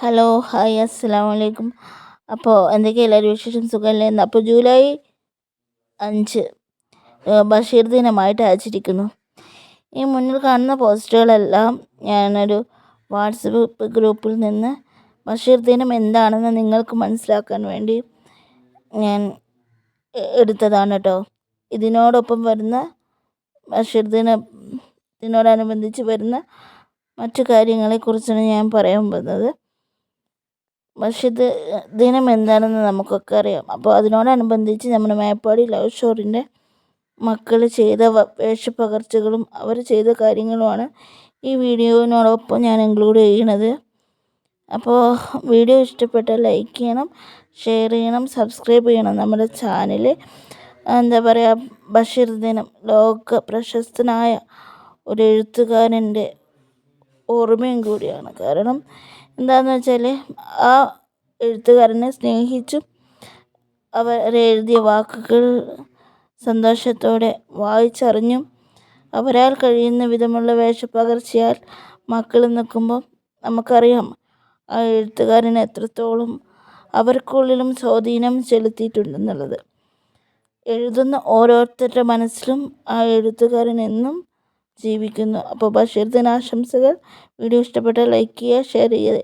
Hello hi അസ്സാം വലൈക്കും അപ്പോൾ എന്തൊക്കെയാണ് എല്ലാവരും വിശേഷം? സുഖമല്ലേ എന്ന് അപ്പോൾ ജൂലൈ അഞ്ച്. ബഷീർ ദിനമായിട്ട് അയച്ചിരിക്കുന്നു. ഈ മുന്നിൽ കാണുന്ന പോസ്റ്റുകളെല്ലാം ഞാനൊരു വാട്സപ്പ് ഗ്രൂപ്പിൽ നിന്ന് ബഷീർ ദിനം എന്താണെന്ന് നിങ്ങൾക്ക് മനസ്സിലാക്കാൻ വേണ്ടി ഞാൻ എടുത്തതാണ് കേട്ടോ. ഇതിനോടൊപ്പം വരുന്ന ബഷീർ ദിനത്തിനോടനുബന്ധിച്ച് വരുന്ന മറ്റു കാര്യങ്ങളെക്കുറിച്ചാണ് ഞാൻ പറയാൻ പോകുന്നത്. ബഷീർ ദിനം എന്താണെന്ന് നമുക്കൊക്കെ അറിയാം. അപ്പോൾ അതിനോടനുബന്ധിച്ച് നമ്മുടെ മേപ്പാടി ലവ് ഷോറിന്റെ മക്കൾ ചെയ്ത വേഷപ്പകർച്ചകളും അവർ ചെയ്ത കാര്യങ്ങളുമാണ് ഈ വീഡിയോവിനോടൊപ്പം ഞാൻ ഇൻക്ലൂഡ് ചെയ്യണത് അപ്പോൾ വീഡിയോ ഇഷ്ടപ്പെട്ടാൽ ലൈക്ക് ചെയ്യണം ഷെയർ ചെയ്യണം സബ്സ്ക്രൈബ് ചെയ്യണം. നമ്മുടെ ചാനൽ എന്താ പറയുക ബഷീർ ദിനം ലോക പ്രശസ്തനായ ഒരു എഴുത്തുകാരന്റെ ഓർമ്മയും കൂടിയാണ്. കാരണം എന്താണെന്ന് വെച്ചാൽ ആ എഴുത്തുകാരനെ സ്നേഹിച്ചും അവർ എഴുതിയ വാക്കുകൾ സന്തോഷത്തോടെ വായിച്ചറിഞ്ഞും അവരാൽ കഴിയുന്ന വിധമുള്ള വേഷപ്പകർച്ചയാൽ മക്കൾ നിൽക്കുമ്പോൾ നമുക്കറിയാം ആ എഴുത്തുകാരൻ എത്രത്തോളം അവർക്കുള്ളിലും സ്വാധീനം ചെലുത്തിയിട്ടുണ്ടെന്നുള്ളത്. എഴുതുന്ന ഓരോരുത്തരുടെ മനസ്സിലും ആ എഴുത്തുകാരൻ എന്നും ജീവിക്കുന്നു. അപ്പോൾ ബഷീർ ദിനാശംസകൾ. വീഡിയോ ഇഷ്ടപ്പെട്ടാൽ ലൈക്ക് ചെയ്യുക ഷെയർ ചെയ്യുക.